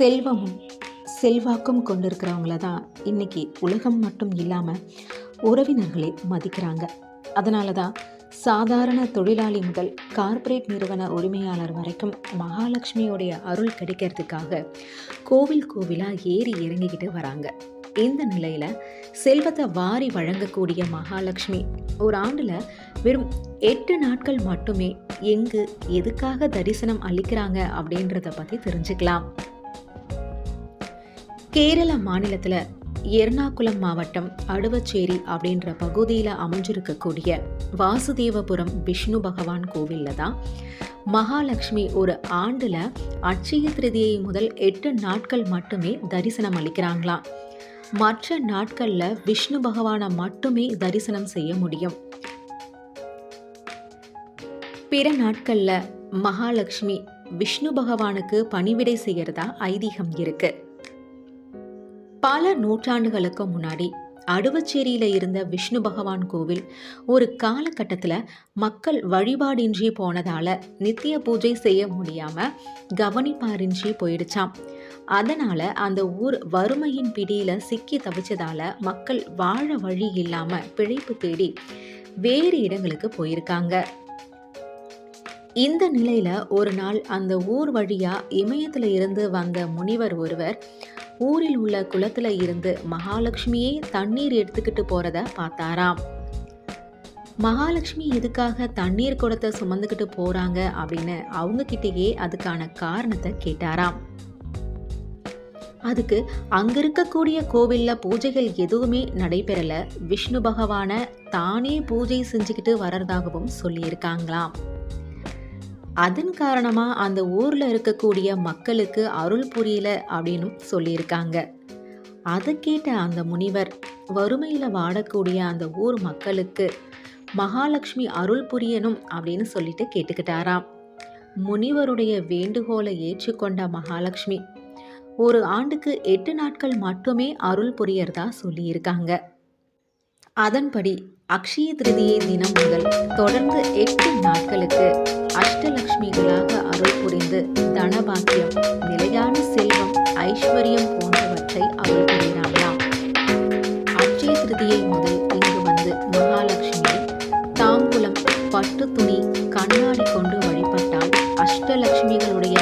செல்வமும் செல்வாக்கும் கொண்டிருக்கிறவங்கள தான் இன்னைக்கு உலகம் மட்டும் இல்லாமல் உறவினர்களே மதிக்கிறாங்க. அதனால தான் சாதாரண தொழிலாளி முதல் கார்ப்பரேட் நிறுவன உரிமையாளர் வரைக்கும் மகாலட்சுமியோடைய அருள் கிடைக்கிறதுக்காக கோவில் கோவிலாக ஏறி இறங்கிக்கிட்டு வராங்க. இந்த நிலையில் செல்வத்தை வாரி வழங்கக்கூடிய மகாலட்சுமி ஒரு ஆண்டில் வெறும் எட்டு நாட்கள் மட்டுமே எங்கு எதுக்காக தரிசனம் அளிக்கிறாங்க அப்படின்றத பற்றி தெரிஞ்சுக்கலாம். கேரள மாநிலத்தில் எர்ணாகுளம் மாவட்டம் அடுவச்சேரி அப்படின்ற பகுதியில் அமைஞ்சிருக்கக்கூடிய வாசுதேவபுரம் விஷ்ணு பகவான் கோவிலில் தான் மகாலட்சுமி ஒரு ஆண்டில் அட்சய திருதியை முதல் எட்டு நாட்கள் மட்டுமே தரிசனம் அளிக்கிறாங்களாம். மற்ற நாட்களில் விஷ்ணு பகவானை மட்டுமே தரிசனம் செய்ய முடியும். பிற நாட்களில் மகாலட்சுமி விஷ்ணு பகவானுக்கு பணிவிடை செய்கிறதா ஐதீகம் இருக்குது பல நூற்றாண்டுகளுக்கு முன்னாடி அடுவச்சேரியில் இருந்த விஷ்ணு பகவான் கோவில் ஒரு காலகட்டத்தில் மக்கள் வழிபாடின்றி போனதால நித்திய பூஜை செய்ய முடியாமல் கவனிப்பாரின்றி போயிடுச்சாம். அதனால் அந்த ஊர் வறுமையின் பிடியில் சிக்கி தவிச்சதால மக்கள் வாழ வழி இல்லாமல் பிழைப்பு தேடி வேறு இடங்களுக்கு போயிருக்காங்க. இந்த நிலையில ஒரு நாள் அந்த ஊர் வழியா இமயத்துல இருந்து வந்த முனிவர் ஒருவர் ஊரில் உள்ள குளத்துல இருந்து மகாலட்சுமியே தண்ணீர் எடுத்துக்கிட்டு போறத பார்த்தாராம். மகாலட்சுமி எதுக்காக தண்ணீர் குடத்தை சுமந்துக்கிட்டு போறாங்க அப்படின்னு அவங்க கிட்டேயே அதுக்கான காரணத்தை கேட்டாராம். அதுக்கு அங்க இருக்கக்கூடிய கோவில்ல பூஜைகள் எதுவுமே நடைபெறல. விஷ்ணு பகவான தானே பூஜை செஞ்சுக்கிட்டு வர்றதாகவும் சொல்லியிருக்காங்களாம். அதன் காரணமாக அந்த ஊரில் இருக்கக்கூடிய மக்களுக்கு அருள் புரியல அப்படின்னு சொல்லியிருக்காங்க. அதை கேட்ட அந்த முனிவர் வறுமையில் வாடக்கூடிய அந்த ஊர் மக்களுக்கு மகாலட்சுமி அருள் புரியணும் அப்படின்னு சொல்லிட்டு கேட்டுக்கிட்டாராம். முனிவருடைய வேண்டுகோளை ஏற்றுக்கொண்ட மகாலட்சுமி ஒரு ஆண்டுக்கு எட்டு நாட்கள் மட்டுமே அருள் புரியறதா சொல்லியிருக்காங்க. அதன்படி அக்ஷய திருதியை தினம் முதல் தொடர்ந்து எட்டு நாட்களுக்கு அஷ்டலக்ஷ்மிகளாக அருள் புரிந்து தனபாக்கியம் நிலையான செல்வம் ஐஸ்வர்யம் போன்றவற்றை அருள் புரிகிறாங்களாம் அக்ஷய திருதியை முதல் இங்கு வந்து மகாலட்சுமி தாம்பூலம் பட்டு துணி கண்ணாடி கொண்டு வழிபட்டால் அஷ்டலக்ஷ்மிகளுடைய